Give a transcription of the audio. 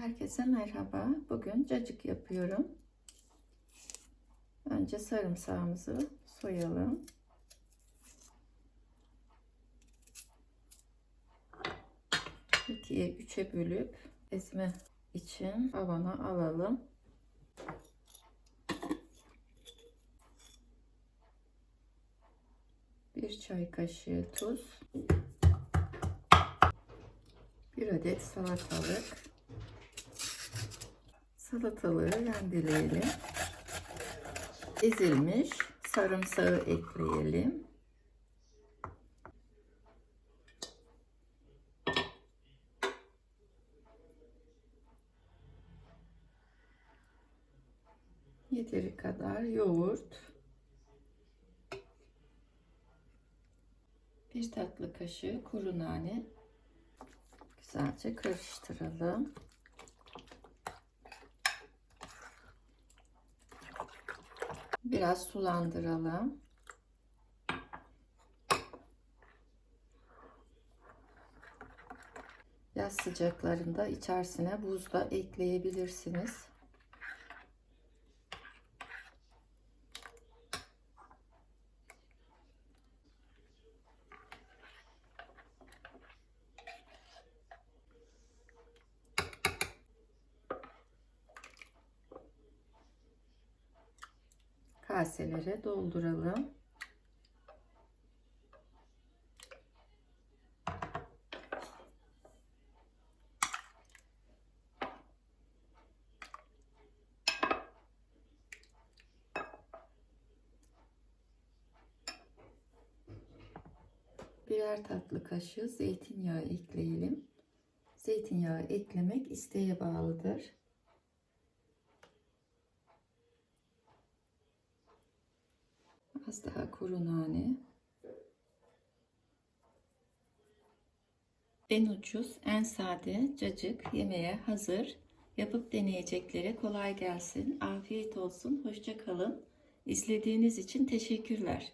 Herkese merhaba. Bugün cacık yapıyorum. Önce sarımsağımızı soyalım. İkiye üçe bölüp ezme için havana alalım. Bir çay kaşığı tuz. Bir adet salatalık. Salatalığı rendeleyelim. Ezilmiş sarımsağı ekleyelim. Yeteri kadar yoğurt. Bir tatlı kaşığı kuru nane. Güzelce karıştıralım. Biraz sulandıralım. Yaz sıcaklarında içerisine buz da ekleyebilirsiniz. Kaselere dolduralım. Birer tatlı kaşığı zeytinyağı ekleyelim. Zeytinyağı eklemek isteğe bağlıdır. Az daha kuru nane. En ucuz, en sade cacık yemeğe hazır. Yapıp deneyeceklere kolay gelsin. Afiyet olsun. Hoşça kalın. İzlediğiniz için teşekkürler.